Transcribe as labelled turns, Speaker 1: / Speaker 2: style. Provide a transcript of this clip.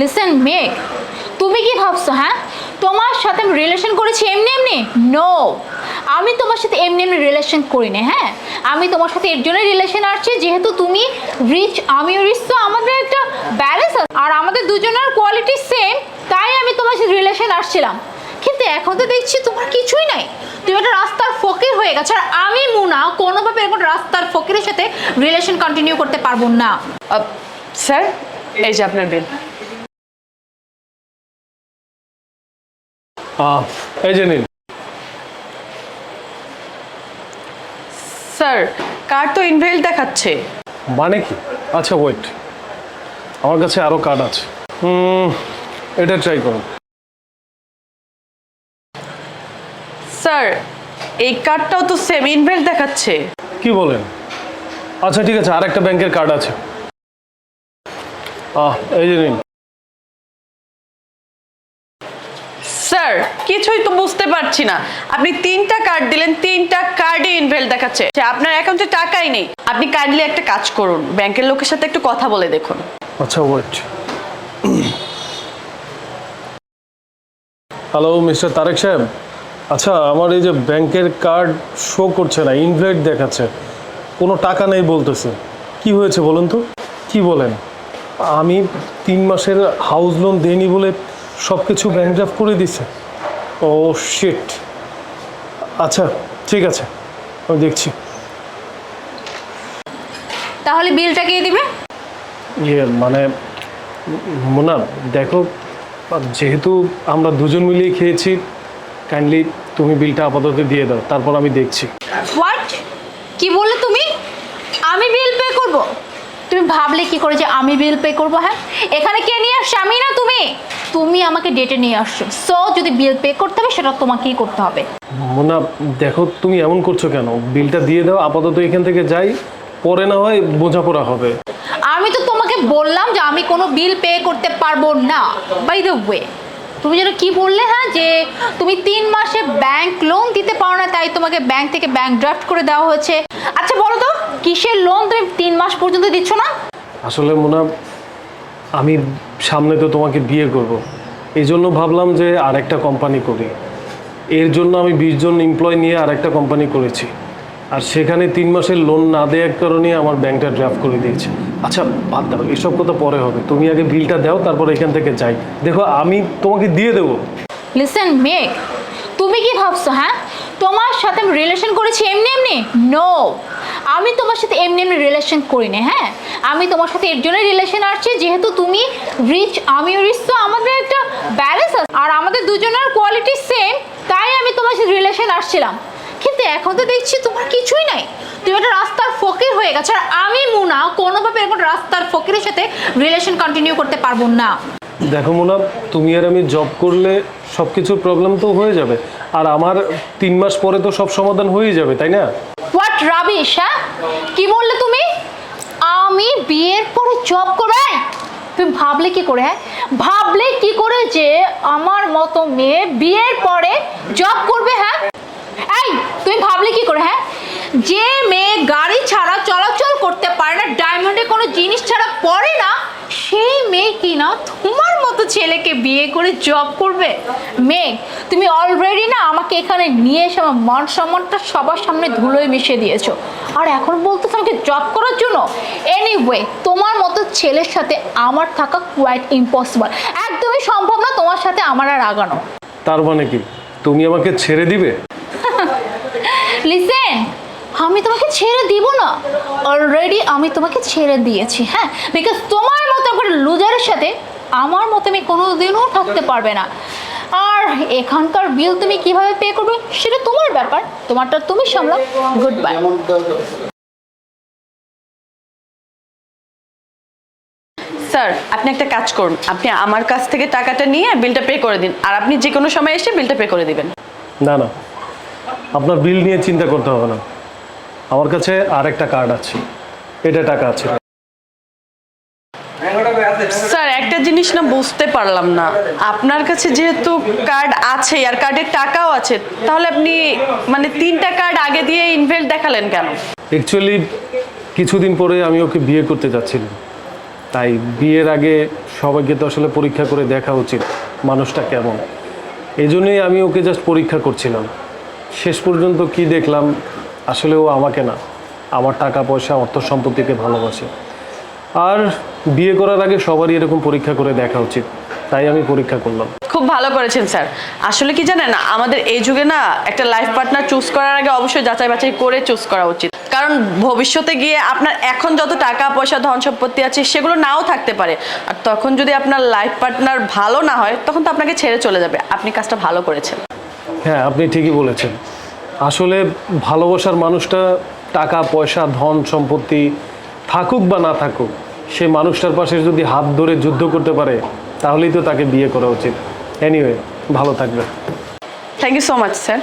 Speaker 1: Listen মেঘ তুমি কি ভাবছ হ্যাঁ? তোমার সাথে আমি রিলেশন করেছি এমনি এমনি? নো আমি তোমার সাথে এমনি এমনি রিলেশন করি করিনি হ্যাঁ? আমি তোমার সাথে এর জন্যই রিলেশন আসছি, যেহেতু তুমি রিচ আমিও রিচ তো আমাদের একটা ব্যালেন্স আছে। আর আমাদের দুজনের কোয়ালিটি সেম তাই আমি তোমার সাথে রিলেশন আসছিলাম। কিন্তু এখন তো দেখছি তোমার কিছুই নাই। তুমি একটা রাস্তার ফকির হয়ে গেছো, আর আমি মুনা কোনোভাবে এরকম রাস্তার ফকিরের সাথে রিলেশন কন্টিনিউ করতে পারব না।
Speaker 2: স্যার, এই যে আপনার বিল
Speaker 3: এই যে নিন।
Speaker 2: স্যার কার তো ইনভেল দেখাচ্ছে?
Speaker 3: মানে কি? আচ্ছা ওয়েট আমার কাছে আরও কার্ড আছে। হুম এটা ট্রাই করুন।
Speaker 2: স্যার এই কার্ডটাও তো সেম ইনভেল দেখাচ্ছে।
Speaker 3: কি বলেন? আচ্ছা ঠিক আছে আর একটা ব্যাংকের কার্ড আছে। আহ এই যে নিন।
Speaker 2: স্যার কিছুই তো বুঝতে পারছি না। আপনি তিনটা কার্ড দিলেন তিনটা কার্ডে ইনভেল দেখাচ্ছে। আচ্ছা, আপনার অ্যাকাউন্টে টাকাই নেই। আপনি কাইন্ডলি একটা কাজ করুন। ব্যাংকের লোকের সাথে একটু কথা বলে দেখুন।
Speaker 3: আচ্ছা ওয়েট হ্যালো মিস্টার তারেক সাহেব। আচ্ছা আমার এই যে ব্যাংকের কার্ড শো করছে না ইনভ্যালিড দেখাচ্ছে কোনো টাকা নেই বলতেছে। কি হয়েছে বলুন তো? কি বলেন? আমি তিন মাসের হাউস লোন দেইনি বলে সব কিছু ব্যাংক ড্রাফট করে দিছে। ও শিট আচ্ছা ঠিক আছে আমি দেখছি।
Speaker 1: তাহলে বিলটা কে দিবে?
Speaker 3: ইয়ে মানে মোনা দেখো যেহেতু আমরা দুজন মিলেই খেয়েছি কাইন্ডলি তুমি বিলটা আপাতত দিয়ে দাও তারপর আমি দেখছি।
Speaker 1: হোয়াট কি বললে তুমি? আমি বিল পে করব? তুমি ভাবলে কি করে যে আমি বিল পে করব হ্যাঁ? এখানে কে নিয়ে আসছে? আমি না তুমি? তুমি আমাকে ডেটে নিয়ে আসছো। সো যদি বিল পে করতে হবে সেটা তোমাকেই করতে হবে।
Speaker 3: মোনা দেখো তুমি এমন করছ কেন? বিলটা দিয়ে দাও আপাতত এখান থেকে যাই পরে না হয় বোঝাপড়া হবে।
Speaker 1: আমি তো তোমাকে বললাম যে আমি কোনো বিল পে করতে পারব না। বাই দ্য ওয়ে তুমি যেন কি বললে হ্যাঁ? যে তুমি তিন মাসে ব্যাংক লোন দিতে পারো না তাই তোমাকে ব্যাংক থেকে ব্যাংক ড্রাফট করে দেওয়া হয়েছে। আচ্ছা বলো তো কিসের লোন তুমি তিন মাস পর্যন্ত দিচ্ছ না?
Speaker 3: আসলে মোনা আমি সামনে তো তোমাকে বিয়ে করব। এই জন্য ভাবলাম যে আরেকটা কোম্পানি করি। এর জন্য আমি বিশ জন এমপ্লয় নিয়ে আরেকটা কোম্পানি করেছি। আর সেখানে তিন মাসের লোন না দেওয়ার কারণে আমার ব্যাংকটা ড্রাফট করে দিয়েছে। আচ্ছা বাদ দাও, এসব কথা পরে হবে। তুমি আগে বিলটা দাও, তারপর এখান থেকে যাই। দেখো, আমি তোমাকে দিয়ে দেবো।
Speaker 1: লিসেন মেঘ তুমি কি ভাবছ হ্যাঁ? তোমার সাথে আমি রিলেশন করেছি এমনি এমনি? নো আমি তোমার সাথে এমনি এমনি রিলেশন করিনি হ্যাঁ? আমি তোমার সাথে এর জন্যই রিলেশন আসছি, যেহেতু তুমি রিচ আমিও রিচ তো আমাদের একটা ব্যালেন্স আছে। আর আমাদের দুজনের কোয়ালিটি সেম তাই আমি তোমার সাথে রিলেশন আসছিলাম। কিন্তু এখন তো দেখছি তোমার কিছুই নাই। তুমি একটা রাস্তার ফকির হয়ে গেছো, আর আমি মুনা কোনোভাবে এরকম রাস্তার ফকিরের সাথে রিলেশন কন্টিনিউ করতে পারব না।
Speaker 3: দেখো মোনা, তুমি আর আমি জব করলে সব কিছুর প্রবলেম তো হয়ে যাবে, আর আমার তিন মাস পরে তো সব সমাধান হয়ে যাবে, তাই না?
Speaker 1: রাবিশ হ্যাঁ? কি বললে তুমি? আমি বিয়ের পরে জব করবে তুমি ভাবলে কি করে হ্যাঁ? ভাবলে কি করে যে আমার মতো মেয়ে বিয়ের পরে জব করবে হ্যাঁ? এই, তুমি ভাবলে কি করে হ্যাঁ? যে মেয়ে গাড়ি ছাড়া চলাচল করতে পারে না ডায়মন্ডে কোনো জিনিস ছাড়া সেই মেয়ে কি না? তোমার মতো ছেলেকে বিয়ে করে জব করবে? মেয়ে তুমি অলরেডি না আমাকে এখানে নিয়ে এসে আমার মান সম্মানটা সবার সামনে ধুলোয় মিশিয়ে দিয়েছ। আর এখন বলতে আমাকে জব করার জন্য? এনিওয়ে তোমার মতো ছেলের সাথে আমার থাকা কোয়াইট ইম্পসিবল একদমই সম্ভব না তোমার সাথে আমার আর আগানো।
Speaker 3: তার মানে কি? তুমি আমাকে ছেড়ে দিবে?
Speaker 1: লিসেন আমি তোমাকে ছেড়ে দিব না। অলরেডি আমি তোমাকে ছেড়ে দিয়েছি হ্যাঁ? বিকজ তোমার একটা লুজারের সাথে আমার মতো আমি কোনোদিনও থাকতে পারবে না। আর এখানকার বিল তুমি কীভাবে পে করবে সেটা তোমার ব্যাপার তোমারটা তুমি সামলাও। গুড বাই
Speaker 2: স্যার আপনি একটা কাজ করুন। আপনি আমার কাছ থেকে টাকাটা নিয়ে বিলটা পে করে দিন। আর আপনি যে কোনো সময় এসে বিলটা পে করে দিবেন।
Speaker 3: না না। আপনার বিল নিয়ে চিন্তা করতে হবে না। আমার কাছে আর একটা কার্ড আছে। এটা টাকা আছে
Speaker 2: স্যার একটা জিনিস না বুঝতে পারলাম না। আপনার কাছে যেহেতু কার্ড আছে আর কার্ডের টাকাও আছে, তাহলে আপনি মানে তিনটা কার্ড আগে দিয়ে ইনভেল দেখালেন কেন?
Speaker 3: অ্যাকচুয়ালি কিছুদিন পরে আমি ওকে বিয়ে করতে যাচ্ছিলাম। তাই বিয়ের আগে সবাইকে তো আসলে পরীক্ষা করে দেখা উচিত মানুষটা কেমন। এই জন্যই আমি ওকে জাস্ট পরীক্ষা করছিলাম। শেষ পর্যন্ত কি দেখলাম, আসলে ও আমাকে না, আমার টাকা পয়সা, অর্থ সম্পত্তিকে ভালোবাসে। আর বিয়ে করার আগে সবারই এরকম পরীক্ষা করে দেখা উচিত। তাই আমি পরীক্ষা করলাম।
Speaker 2: খুব ভালো করেছেন স্যার। আসলে কি জানেন আমাদের এই যুগে না একটা লাইফ পার্টনার চুজ করার আগে অবশ্যই যাচাই বাছাই করে চুজ করা উচিত। কারণ ভবিষ্যতে গিয়ে আপনার এখন যত টাকা পয়সা ধন সম্পত্তি আছে সেগুলো নাও থাকতে পারে। আর তখন যদি আপনার লাইফ পার্টনার ভালো না হয় তখন তো আপনাকে ছেড়ে চলে যাবে। আপনি কাজটা ভালো করেছেন।
Speaker 3: হ্যাঁ আপনি ঠিকই বলেছেন। আসলে ভালোবাসার মানুষটা টাকা পয়সা ধন সম্পত্তি থাকুক বা না থাকুক সে মানুষটার পাশে যদি হাত ধরে যুদ্ধ করতে পারে, তাহলেই তো তাকে বিয়ে করা উচিত। এনিওয়ে ভালো থাকবে
Speaker 2: thank you so much sir